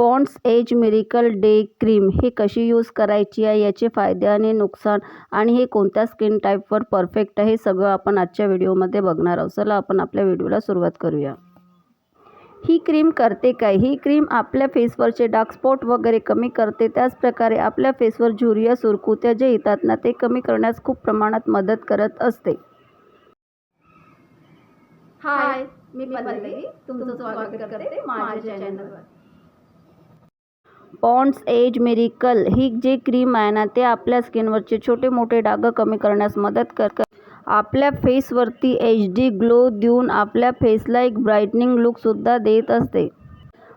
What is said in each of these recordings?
Pond's age miracle day cream ही कशी use करायची आहे याचे फायदे आणि नुकसान आणि हे कोणत्या स्किन टाईपवर परफेक्ट आहे हे सगळं आपण आजच्या व्हिडिओमध्ये बघणार आहोत. चला आपण आपल्या व्हिडिओला सुरुवात करूया. ही क्रीम करते काय? ही क्रीम आपल्या फेसवरचे डार्क स्पॉट वगैरे कमी करते. त्याचप्रकारे आपल्या फेसवर झुरिया सुरकुत्या जे येतात ना ते कमी करण्यास खूप प्रमाणात मदत करत असते. हाय मी पल्लवी. तुमचं स्वागत करते माझ्या चॅनलवर पॉन्ड्स एज मिरिकल. ही जी क्रीम आहे ना ते आपल्या स्किनवरचे छोटे मोठे डाग कमी करण्यास मदत कर आपल्या फेसवरती एच डी ग्लो देऊन आपल्या फेसला एक ब्राईटनिंग लुकसुद्धा देत असते.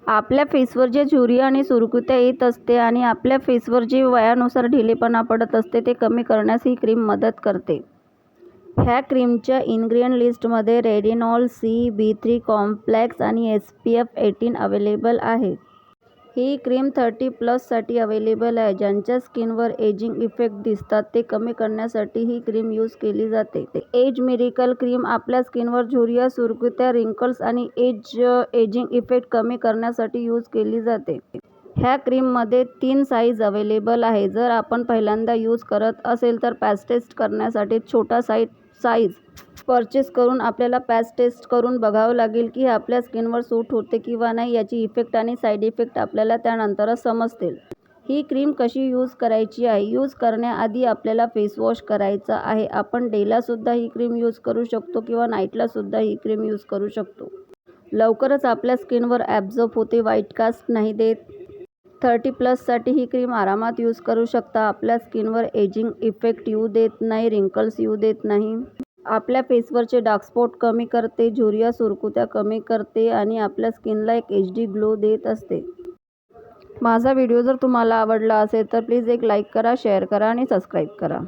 आपल्या फेसवर जे झुरी आणि सुरकुत्या येत असते आणि आपल्या फेसवर जे वयानुसार ढिलेपणा पडत असते ते कमी करण्यास ही क्रीम मदत करते. ह्या क्रीमच्या इन्ग्रिडियंट लिस्टमध्ये retinol C B three complex आणि S P F eighteen available आहे. ही क्रीम थर्टी प्लससाठी अवेलेबल आहे. ज्यांच्या स्किनवर एजिंग इफेक्ट दिसतात ते कमी करण्यासाठी ही क्रीम यूज केली जाते. एज मिरिकल क्रीम आपल्या स्किनवर झुरिया सुरकुत्या रिंकल्स आणि एज एजिंग इफेक्ट कमी करण्यासाठी यूज केली जाते. ह्या क्रीममध्ये तीन साईज अवेलेबल आहे. जर आपण पहिल्यांदा यूज करत असेल तर पॅस्टेस्ट टेस्ट करण्यासाठी छोटा साईज साईज पर्चेस करून आपल्याला पॅच टेस्ट करून बघावं लागेल की आपल्या स्किनवर सूट होते किंवा नाही याची इफेक्ट आणि साईड इफेक्ट आपल्याला त्यानंतरच समजतील. ही क्रीम कशी यूज करायची आहे? यूज करण्याआधी आपल्याला फेस वॉश करायचा आहे. आपण डेलासुद्धा ही क्रीम यूज करू शकतो किंवा नाईटलासुद्धा ही क्रीम यूज करू शकतो. लवकरच आपल्या स्किनवर ॲब्झॉर्ब होते व्हाईट कास्ट नाही देत. थर्टी प्लससाठी ही क्रीम आरामात यूज करू शकता. आपल्या स्किनवर एजिंग इफेक्ट येऊ देत नाही रिंकल्स येऊ देत नाही. आपल्या फेसवरचे डार्क स्पॉट कमी करते झुरिया सुरकुत्या कमी करते आणि आपल्या स्किनला एक एच डी ग्लो देत असते. माझा व्हिडिओ जर तुम्हाला आवडला असेल तर प्लीज एक लाईक करा शेअर करा आणि सबस्क्राईब करा.